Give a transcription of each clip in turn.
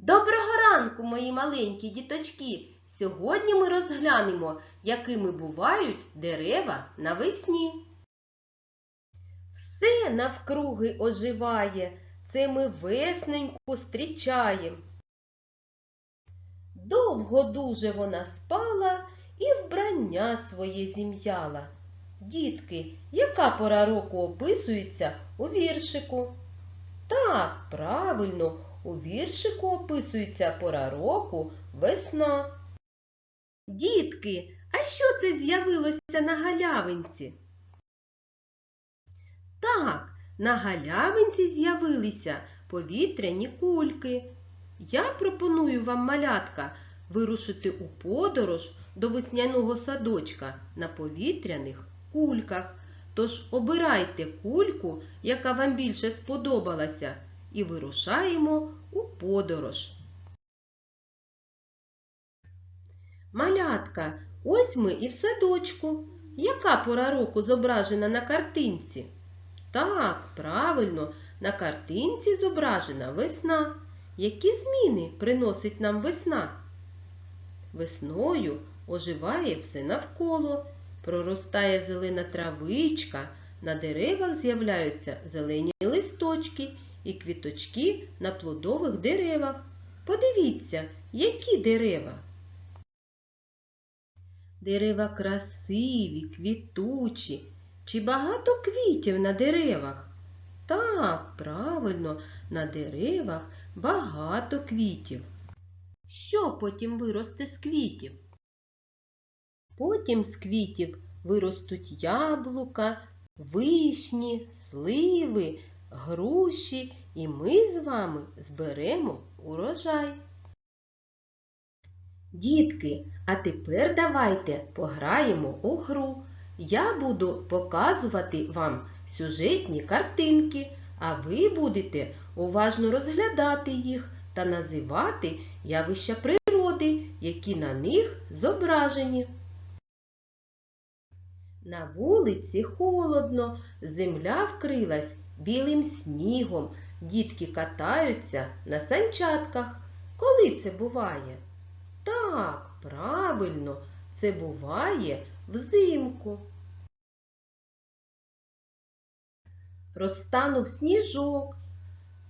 Доброго ранку, мої маленькі діточки! Сьогодні ми розглянемо, якими бувають дерева навесні. Все навкруги оживає, це ми весненьку зустрічаєм. Довго дуже вона спала і вбрання своє зім'яла. Дітки, яка пора року описується у віршику? Так, правильно, у віршику описується пора року весна. Дітки, а що це з'явилося на галявинці? Так, на галявинці з'явилися повітряні кульки. Я пропоную вам, малятка, вирушити у подорож до весняного садочка на повітряних кульках. Тож обирайте кульку, яка вам більше сподобалася, і вирушаємо у подорож. Малятка, ось ми і в садочку. Яка пора року зображена на картинці? Так, правильно, на картинці зображена весна. Які зміни приносить нам весна? Весною оживає все навколо, проростає зелена травичка, на деревах з'являються зелені листочки і квіточки на плодових деревах. Подивіться, які дерева. Дерева красиві, квітучі. Чи багато квітів на деревах? Так, правильно, на деревах багато квітів. Що потім виросте з квітів? Потім з квітів виростуть яблука, вишні, сливи, груші, і ми з вами зберемо урожай. Дітки, а тепер давайте пограємо у гру. Я буду показувати вам сюжетні картинки, а ви будете уважно розглядати їх та називати явища природи, які на них зображені. На вулиці холодно, земля вкрилась білим снігом, дітки катаються на санчатках. Коли це буває? Так, правильно, це буває взимку. Розтанув сніжок,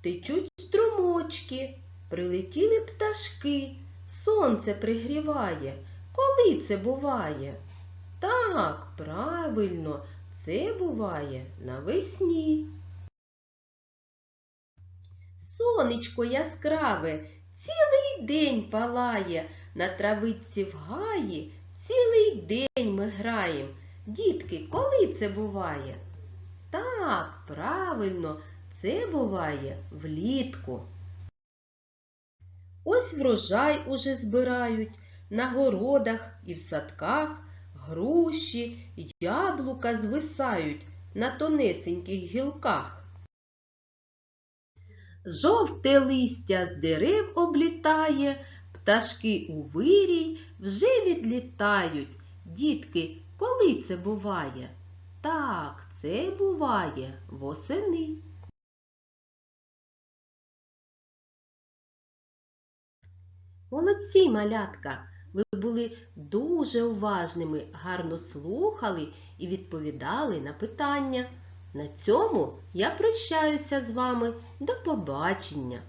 течуть струмочки, прилетіли пташки, сонце пригріває. Коли це буває? Так, правильно, це буває навесні. Сонечко яскраве цілий день палає, на травиці в гаї цілий день ми граєм. Дітки, коли це буває? Так, правильно, це буває влітку. Ось врожай уже збирають на городах і в садках груші, яблука звисають на тонесеньких гілках. Жовте листя з дерев облітає, пташки у вирій вже відлітають. Дітки, коли це буває? Так, це буває восени. Молодці, малятка! Ви були дуже уважними, гарно слухали і відповідали на питання. На цьому я прощаюся з вами. До побачення!